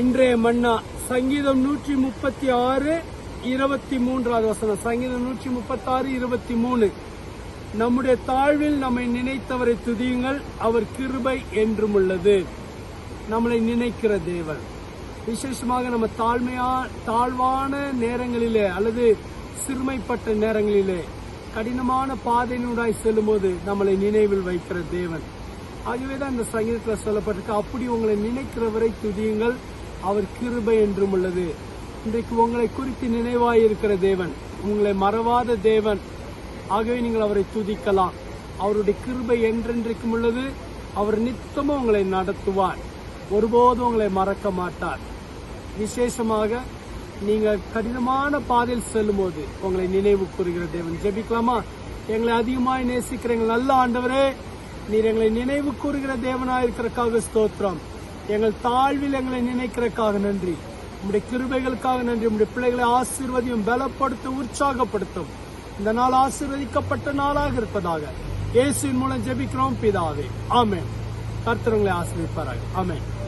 இன்றைய மன்னா சங்கீதம் நூற்றி முப்பத்தி ஆறு இருபத்தி மூன்றாவது வசனம். சங்கீதம் நூற்றி முப்பத்தி ஆறு இருபத்தி மூணு நம்முடைய தாழ்வில் நம்மை நினைத்தவரை துதியுங்கள் அவர் கிருபை என்றும் உள்ளது நம்மளை நினைக்கிற தேவன். விசேஷமாக நம்ம தாழ்மையா தாழ்வான நேரங்களிலே அல்லது சிறுமைப்பட்ட நேரங்களிலே கடினமான பாதையினூடாய் செல்லும்போது நம்மளை நினைவில் வைக்கிற தேவன். ஆகவே தான் இந்த சங்கீதத்தில் சொல்லப்பட்டிருக்கு அப்படி உங்களை நினைக்கிறவரை துதியுங்கள் அவர் கிருபை என்றும் உள்ளது. இன்றைக்கு உங்களை குறித்து நினைவாய் இருக்கிற தேவன் உங்களை மறவாத தேவன். ஆகவே நீங்கள் அவரை துதிக்கலாம். அவருடைய கிருபை என்றென்றைக்கும் உள்ளது. அவர் நித்தமும் உங்களை நடத்துவார். ஒருபோதும் உங்களை மறக்க மாட்டார். விசேஷமாக நீங்க கடினமான பாதையில் செல்லும்போது உங்களை நினைவு கூறுகிற தேவன். ஜெபிக்கலாமா? எங்களை அதிகமாய் நேசிக்கிற எங்கள் நல்ல ஆண்டவரே நீர் எங்களை நினைவு கூறுகிற தேவனாயிருக்கிறக்காக ஸ்தோத்திரம். எங்கள் தாழ்வில் எங்களை நினைக்கிறக்காக நன்றி. உங்களுடைய கிருபைகளுக்காக நன்றி. உங்களுடைய பிள்ளைகளை ஆசீர்வதியும் பலப்படுத்த உற்சாகப்படுத்தும். இந்த நாள் ஆசீர்வதிக்கப்பட்ட நாளாக இருப்பதாக இயேசுவின் மூலம் ஜெபிக்கிறோம் பிதாவே. ஆமென். கர்த்தர் உங்களை ஆசீர்வதிப்பாராக. ஆமென்.